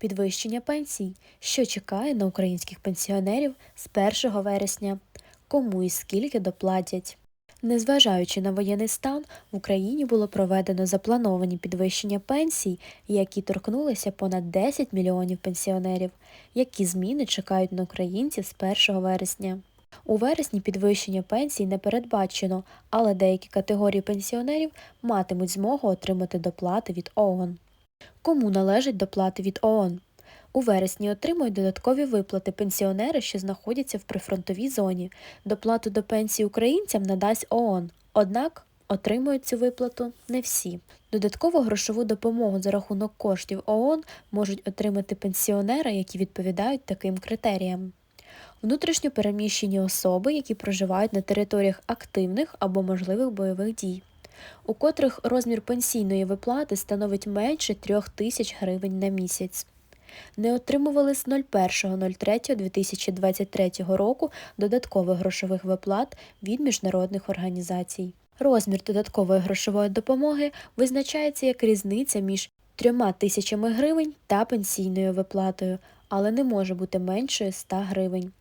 підвищення пенсій, що чекає на українських пенсіонерів з 1 вересня, кому і скільки доплатять. Незважаючи на воєнний стан, в Україні було проведено заплановані підвищення пенсій, які торкнулися понад 10 мільйонів пенсіонерів. Які зміни чекають на українців з 1 вересня? У вересні підвищення пенсій не передбачено, але деякі категорії пенсіонерів матимуть змогу отримати доплати від ООН. Кому належать доплати від ООН? У вересні отримують додаткові виплати пенсіонери, що знаходяться в прифронтовій зоні. Доплату до пенсії українцям надасть ООН. Однак отримують цю виплату не всі. Додаткову грошову допомогу за рахунок коштів ООН можуть отримати пенсіонери, які відповідають таким критеріям. Внутрішньо переміщені особи, які проживають на територіях активних або можливих бойових дій, у котрих розмір пенсійної виплати становить менше 3 тисяч гривень на місяць. Не отримували з 01.03.2023 року додаткових грошових виплат від міжнародних організацій. Розмір додаткової грошової допомоги визначається як різниця між 3 тисячами гривень та пенсійною виплатою, але не може бути меншою 100 гривень.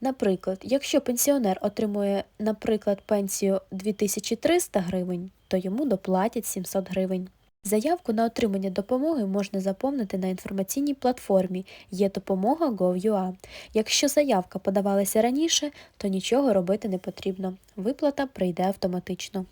Наприклад, якщо пенсіонер отримує, наприклад, пенсію 2300 гривень, то йому доплатять 700 гривень. Заявку на отримання допомоги можна заповнити на інформаційній платформі є допомога Gov.ua. Якщо заявка подавалася раніше, то нічого робити не потрібно. Виплата прийде автоматично.